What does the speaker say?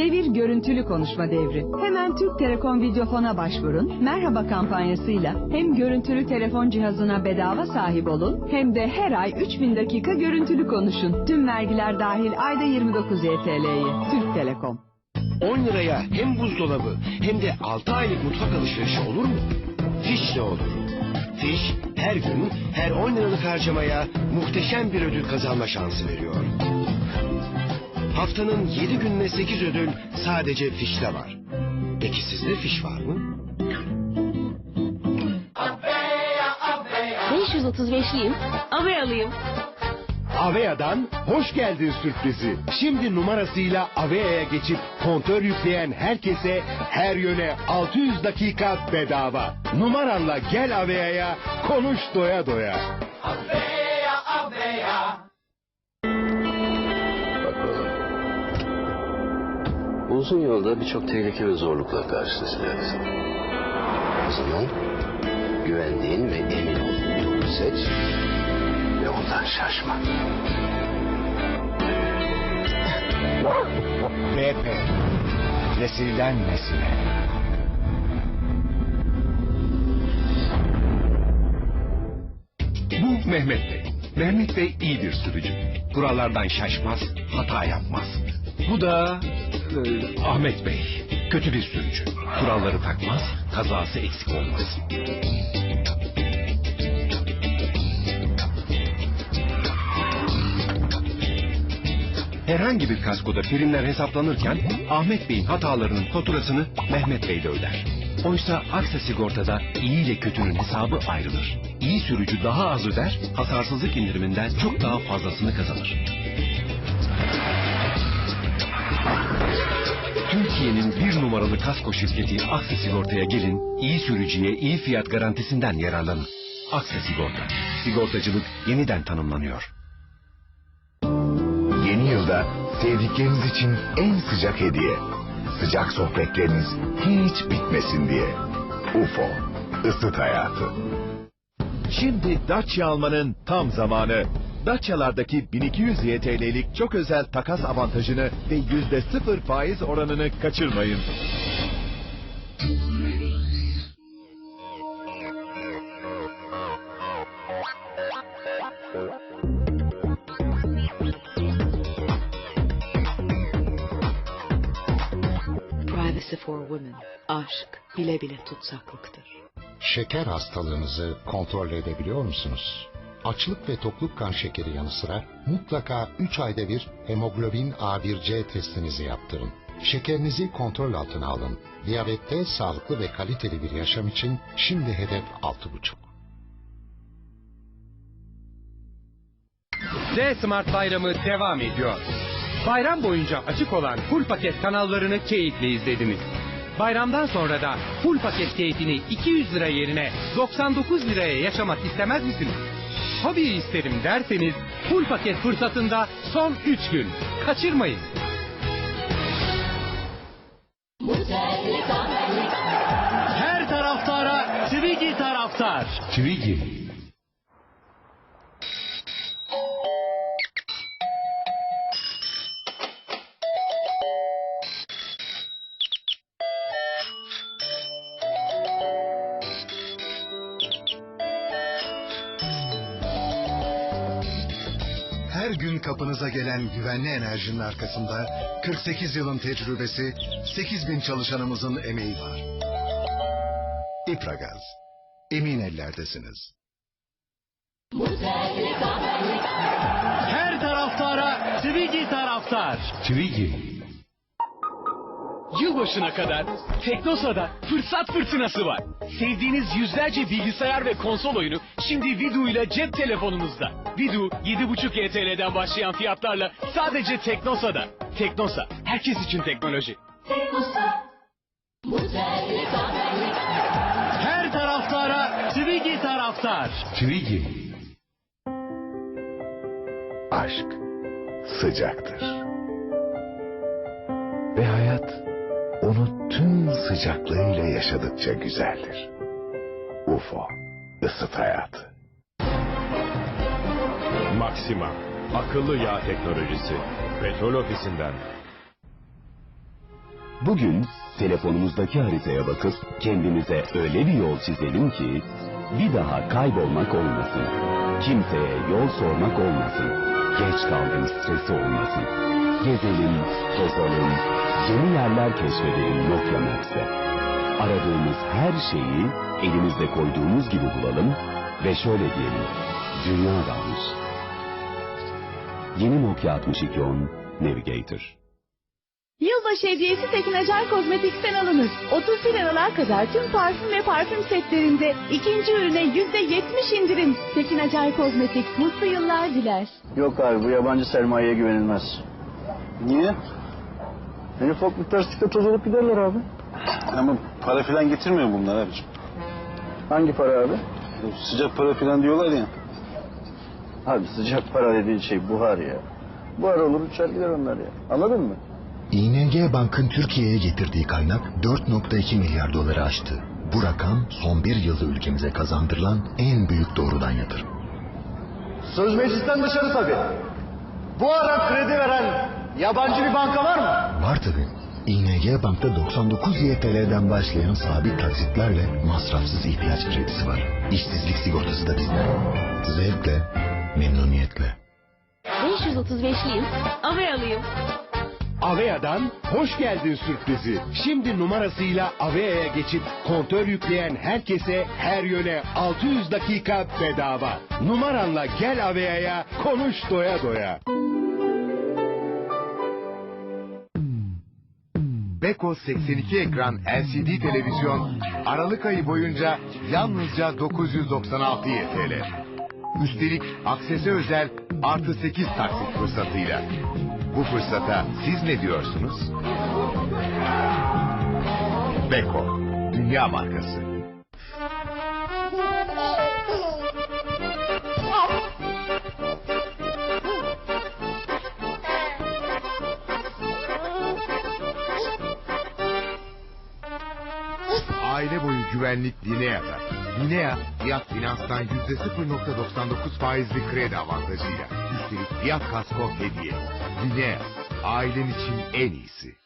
Devir görüntülü konuşma devri. Hemen Türk Telekom Videofon'a başvurun. Merhaba kampanyasıyla hem görüntülü telefon cihazına bedava sahip olun hem de her ay 3000 dakika görüntülü konuşun. Tüm vergiler dahil ayda 29 YTL'ye. Türk Telekom. 10 liraya hem buzdolabı hem de 6 aylık mutfak alışverişi olur mu? Fişle olur. Fiş her gün her 10 liralık harcamaya muhteşem bir ödül kazanma şansı veriyor. Haftanın 7 gününe 8 ödül sadece fişte var. Peki sizde fiş var mı? 535'liyim. Ave alayım. Avea'dan hoş geldin sürprizi. Şimdi numarasıyla Avea'ya geçip kontör yükleyen herkese her yöne 600 dakika bedava. Numaranla gel Avea'ya konuş doya doya. Bakalım. Uzun yolda birçok tehlike ve zorlukla karşılaşacağız. O zaman güvendiğin ve emin olduğun seç ve ondan şaşma. BP. Nesilden nesile. Bu Mehmet Bey. Mehmet Bey iyi bir sürücü. Kurallardan şaşmaz, hata yapmaz. Bu da e, Ahmet Bey. Kötü bir sürücü. Kuralları takmaz, kazası eksik olmaz. Herhangi bir kaskoda primler hesaplanırken Ahmet Bey'in hatalarının faturasını Mehmet Bey de öder. Oysa Aksa Sigorta'da iyi ile kötünün hesabı ayrılır. İyi sürücü daha az öder, hasarsızlık indiriminden çok daha fazlasını kazanır. Türkiye'nin bir numaralı kasko şirketi Aksa Sigorta'ya gelin, iyi sürücüye iyi fiyat garantisinden yararlanın. Aksa Sigorta, sigortacılık yeniden tanımlanıyor. Yeni yılda sevdikleriniz için en sıcak hediye. Sıcak sohbetleriniz hiç bitmesin diye. UFO, ısıt hayatı. Şimdi Dacia almanın tam zamanı. Dacia'lardaki 1200 YTL'lik çok özel takas avantajını ve %0 faiz oranını kaçırmayın. Privacy for Women. Aşk bile bile tutsaklıktır. Şeker hastalığınızı kontrol edebiliyor musunuz? Açlık ve tokluk kan şekeri yanı sıra mutlaka 3 ayda bir hemoglobin A1C testinizi yaptırın. Şekerinizi kontrol altına alın. Diyabette sağlıklı ve kaliteli bir yaşam için şimdi hedef 6,5. Z Smart Bayramı devam ediyor. Bayram boyunca açık olan full paket kanallarını keyifle izlediniz. Bayramdan sonra da full paket keyfini 200 lira yerine 99 liraya yaşamak istemez misiniz? Hobi isterim derseniz full paket fırsatında son 3 gün. Kaçırmayın. Her taraftara Twiggy taraftar. Twiggy. Her gün kapınıza gelen güvenli enerjinin arkasında 48 yılın tecrübesi, 8 bin çalışanımızın emeği var. İpragaz. Emin ellerdesiniz. Her taraftara Twiggy taraftar. Twiggy. Yılbaşına kadar Teknosa'da fırsat fırtınası var. Sevdiğiniz yüzlerce bilgisayar ve konsol oyunu şimdi Vidu ile cep telefonunuzda. Vidu 7,5 YTL'den başlayan fiyatlarla sadece Teknosa'da. Teknosa, herkes için teknoloji. Her taraftara Twiggy taraftar. Twiggy. Aşk sıcaktır. Ve hayat onu tüm sıcaklığıyla yaşadıkça güzeldir. UFO, ısıt hayatı. Maxima, akıllı yağ teknolojisi. Petrol ofisinden. Bugün telefonumuzdaki haritaya bakıp kendimize öyle bir yol çizelim ki bir daha kaybolmak olmasın. Kimseye yol sormak olmasın. Geç kaldım stresi olmasın. Gezelim, tozalım, yeni yerler keşfedelim Nokia Max'te. Aradığımız her şeyi elimizde koyduğumuz gibi bulalım ve şöyle diyelim. Dünya varmış. Yeni Nokia 6210 Navigator. Yılbaşı hediyesi Tekin Acar Kozmetik'ten alınır. 31 Aralık'a kadar tüm parfüm ve parfüm setlerinde ikinci ürüne %70 indirim. Tekin Acar Kozmetik mutlu yıllar diler. Yok abi bu yabancı sermayeye güvenilmez. Niye? En ufak bir terslikte toz olup giderler abi. Ama para filan getirmiyor bunlar abiciğim. Hangi para abi? Sıcak para filan diyorlar ya. Abi sıcak para dediğin şey buhar ya. Buhar olur uçar gider onlar ya. Anladın mı? ING Bank'ın Türkiye'ye getirdiği kaynak 4.2 milyar doları aştı. Bu rakam son bir yılda ülkemize kazandırılan en büyük doğrudan yatırım. Söz meclisten dışarı tabii. Bu ara kredi veren yabancı bir banka var mı? Var tabi. ING Bank'ta 99 YTL'den başlayan sabit taksitlerle masrafsız ihtiyaç kredisi var. İşsizlik sigortası da bizde. Zevkle, memnuniyetle. 535'liyim. Ave alayım. Avea'dan hoş geldin sürprizi. Şimdi numarasıyla Avea'ya geçip kontör yükleyen herkese her yöne 600 dakika bedava. Numaranla gel Avea'ya konuş doya doya. Beko 82 ekran LCD televizyon Aralık ayı boyunca yalnızca 996 YTL. Üstelik aksese özel artı 8 taksit fırsatıyla. Bu fırsata siz ne diyorsunuz? Beko, dünya markası. Aile boyu güvenlik Linea'da. Linea, fiyat finanstan %0.99 faizli kredi avantajıyla. Üstelik fiyat kasko hediye. Linea, ailen için en iyisi.